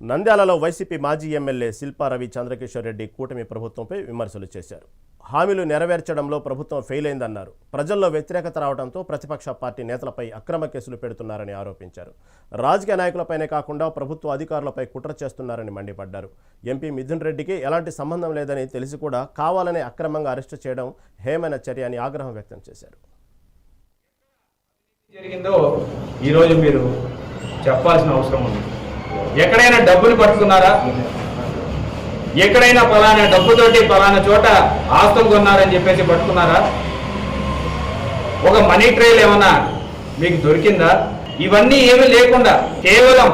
నంద్యాలలో వైసీపీ మాజీ ఎమ్మెల్యే శిల్పారవి చంద్రకిషోర్ రెడ్డి కూటమి ప్రభుత్వంపై విమర్శలు చేశారు. హామీలు నెరవేర్చడంలో ప్రభుత్వం ఫెయిల్ అయిందన్నారు. ప్రజల్లో వ్యతిరేకత రావడంతో ప్రతిపక్ష పార్టీ నేతలపై అక్రమ కేసులు పెడుతున్నారని ఆరోపించారు. రాజకీయ నాయకులపైనే కాకుండా ప్రభుత్వ అధికారులపై కుట్ర చేస్తున్నారని మండిపడ్డారు. ఎంపీ మిథున్ రెడ్డికి ఎలాంటి సంబంధం లేదని తెలిసి కూడా కావాలనే అక్రమంగా అరెస్టు చేయడం హేమైన చర్య అని ఆగ్రహం వ్యక్తం చేశారు. జరిగిందో ఈరోజు మీరు చెప్పాల్సిన అవసరం ఉంది. ఎక్కడైనా డబ్బులు పట్టుకున్నారా? ఎక్కడైనా పలానా డబ్బుతోటి పలానా చోట ఆస్తులు కొన్నారని చెప్పేసి పట్టుకున్నారా? ఒక మనీ ట్రైల్ ఏమన్నా మీకు దొరికిందా? ఇవన్నీ ఏమీ లేకుండా కేవలం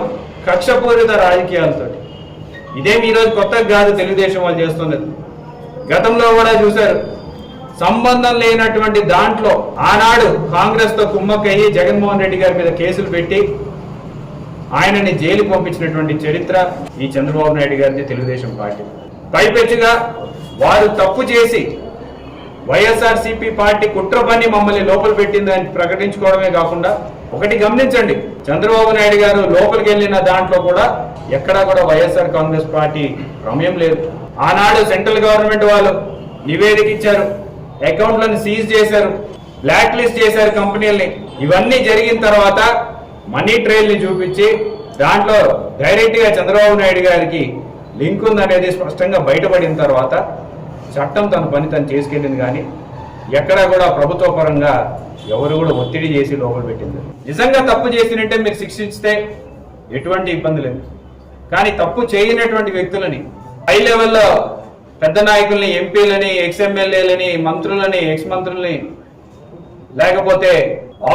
కక్షపూరిత రాజకీయాలతో ఇదేం ఈరోజు కొత్తగా కాదు తెలుగుదేశం వాళ్ళు చేస్తున్నది. గతంలో కూడా చూశారు. సంబంధం లేనటువంటి దాంట్లో ఆనాడు కాంగ్రెస్తో కుమ్మక్కయ్యి జగన్మోహన్ రెడ్డి గారి మీద కేసులు పెట్టి ఆయనని జైలు పంపించినటువంటి చరిత్ర ఈ చంద్రబాబు నాయుడు గారిది తెలుగుదేశం పార్టీ. పైపెచ్చుగా వారు తప్పు చేసి వైఎస్ఆర్సీపీ పార్టీ కుట్ర పని మమ్మల్ని లోపల పెట్టిందని ప్రకటించుకోవడమే కాకుండా ఒకటి గమనించండి చంద్రబాబు నాయుడు గారు లోపలికి వెళ్ళిన దాంట్లో కూడా ఎక్కడా కూడా వైఎస్ఆర్ కాంగ్రెస్ పార్టీ ప్రమేయం లేదు. ఆనాడు సెంట్రల్ గవర్నమెంట్ వాళ్ళు నివేదిక ఇచ్చారు అకౌంట్లను సీజ్ చేశారు బ్లాక్ లిస్ట్ చేశారు కంపెనీల్ని. ఇవన్నీ జరిగిన తర్వాత మనీ ట్రైల్ని చూపించి దాంట్లో డైరెక్ట్గా చంద్రబాబు నాయుడు గారికి లింక్ ఉందనేది స్పష్టంగా బయటపడిన తర్వాత చట్టం తన పని తను చేసుకెళ్ళింది కానీ ఎక్కడా కూడా ప్రభుత్వ పరంగా ఎవరు కూడా ఒత్తిడి చేసి లోపల పెట్టింది. నిజంగా తప్పు చేసినట్టే మీరు శిక్షిస్తే ఎటువంటి ఇబ్బంది లేదు. కానీ తప్పు చేయనటువంటి వ్యక్తులని హై లెవెల్లో పెద్ద నాయకుల్ని ఎంపీలని ఎక్స్ ఎమ్మెల్యేలని మంత్రులని ఎక్స్ మంత్రుల్ని లేకపోతే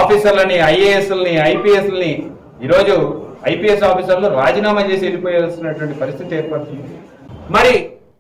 ఆఫీసర్లని ఐఏఎస్లని ఐపీఎస్లని ఈరోజు ఐపీఎస్ ఆఫీసర్లు రాజీనామా చేసి వెళ్ళిపోయాల్సినటువంటి పరిస్థితి ఏర్పడుతుంది. మరి